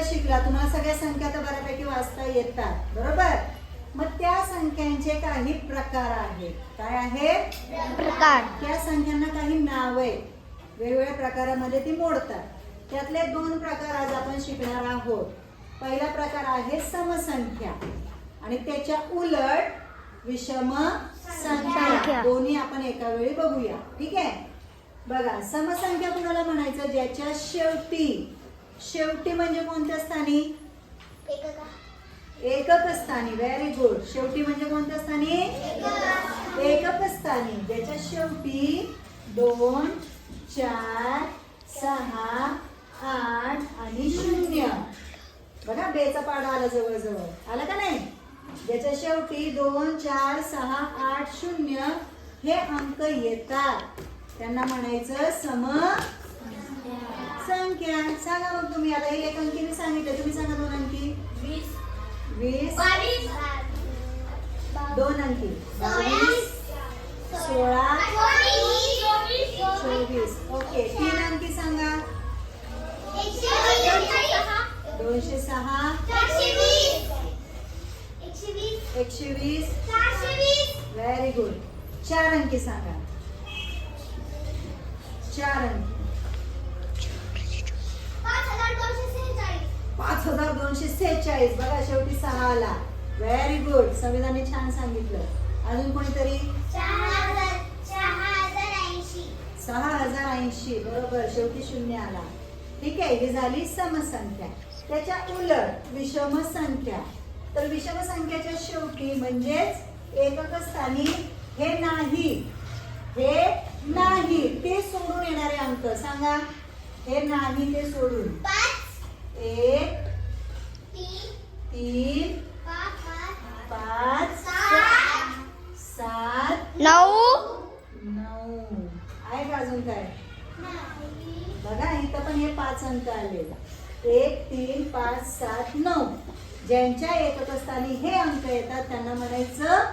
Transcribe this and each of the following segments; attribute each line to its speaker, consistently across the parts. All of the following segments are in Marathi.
Speaker 1: आता शिकला. तुम्हाला सगळ्या संख्या तर बऱ्यापैकी वाचता येतात. बरोबर? मग त्या संख्यांचे काही प्रकार आहेत. काय आहेत?
Speaker 2: प्रकार.
Speaker 1: त्या संख्यांना काही नाव. आहेत वेगवेगळ्या प्रकारामध्ये ती मोडतात. त्यातले दोन प्रकार आज आपण शिकणार आहोत. पहिला प्रकार आहे समसंख्या. आणि त्याच्या उलट विषम संख्या.
Speaker 2: संख्या.
Speaker 1: दोन्ही आपण एका वेळी बघूया. ठीक आहे? बघा समसंख्या कुणाला म्हणायचं? ज्याच्या शेवटी. शेवटी म्हणजे कोणत्या स्थानी? एकक. स्थानी. व्हेरी गुड शेवटी म्हणजे कोणत्या स्थानी? एकक स्थानी. ज्याच्या शेवटी दोन चार सहा आठ आणि शून्य. बघा बेचा पाडा आला जवळ जवळ आला का नाही? ज्याच्या शेवटी दोन चार सहा आठ शून्य हे अंक येतात. त्यांना म्हणायचं सम संख्या सांगा मग तुम्ही आता एक अंकीने सांगितलं तुम्ही सांगा दोन अंकी वीस दोन अंकी बावीस सोळा चोवीस ओके तीन अंकी सांगा दोनशे सहा एकशे वीस व्हेरी गुड चार अंकी सांगा चार अंकी पाच हजार दोनशे सेहेचाळीस. बघा शेवटी सहा आला. व्हेरी गुड संविधानाने छान सांगितलं. अजून कोणीतरी? सहा हजार ऐंशी. बरोबर. शेवटी शून्य आला. ठीक आहे ही झाली समसंख्या. त्याच्या उलट विषम संख्या तर विषम संख्याच्या शेवटी म्हणजेच एकक स्थानी हे नाही. हे नाही. ते सोडून येणारे अंक. सांगा. हे नाही ते सोडून. एक तीन पाच सात
Speaker 2: नऊ.
Speaker 1: नऊ. आहे का अजून काय? बघा इथं पण हे पाच अंक आले. एक तीन पाच सात नऊ. ज्यांच्या एकक स्थानी हे अंक येतात त्यांना म्हणायचं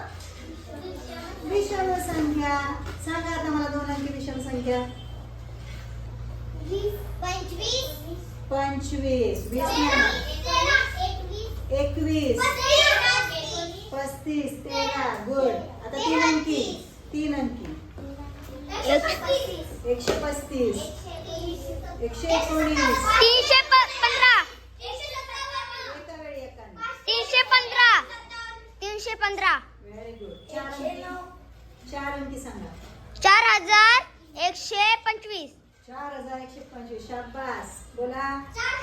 Speaker 1: विषम संख्या. सांगा आता मला दोन अंकी विषम संख्या. पंचवीस. वीस नाही. एकवीस. पस्तीस तेरा. गुड. आता तीन अंकी. तीन अंकी. एकशे पस्तीस. एकशे एकोणीस.
Speaker 2: तीनशे पंधरा. तीनशे पंधरा. तीनशे पंधरा.
Speaker 1: व्हेरी गुड चार अंकी. चार अंकी सांगा.
Speaker 2: चार हजार पंचवीस
Speaker 1: चार हजार एकशे पंचवीस. शाबास. बोला. चार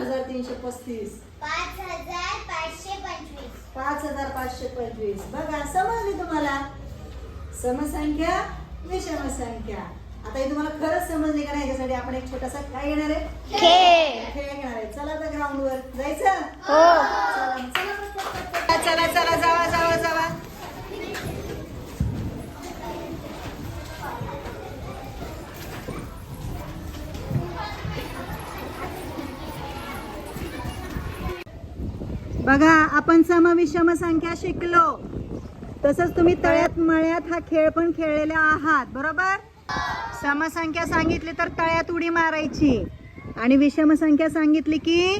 Speaker 1: हजार तीनशे पस्तीस.
Speaker 3: पाच हजार पाचशे पंचवीस.
Speaker 1: पाच हजार पाचशे पंचवीस. बघा समजली तुम्हाला. समसंख्या विषम संख्या आता हे तुम्हाला खरंच समजली का नाही? याच्यासाठी आपण एक छोटासा काय घेणार आहे.
Speaker 2: खेळ.
Speaker 1: घेणार आहे. चला तर ग्राउंड वर. जायचं?
Speaker 2: हो.
Speaker 1: चला. बघा आपण समविषम संख्या शिकलो. तसंच तुम्ही तळ्यात मळ्यात हा खेळ पण खेळलेले आहात बरोबर? समसंख्या सांगितली तर तळ्यात उडी मारायची. आणि विषम संख्या सांगितली की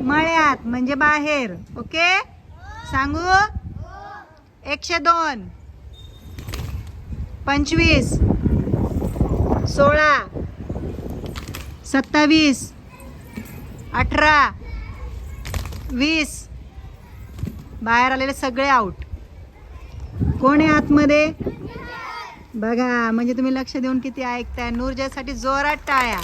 Speaker 1: मळ्यात म्हणजे बाहेर. ओके? सांगू? एकशे दोन. पंचवीस. सोळा. सत्तावीस. अठरा. वीस. बाहेर आलेले सगळे आउट कोण आहे आतमध्ये? बघा म्हणजे तुम्ही लक्ष देऊन किती ऐकताय. नूरजासाठी जोरात टाळ्या.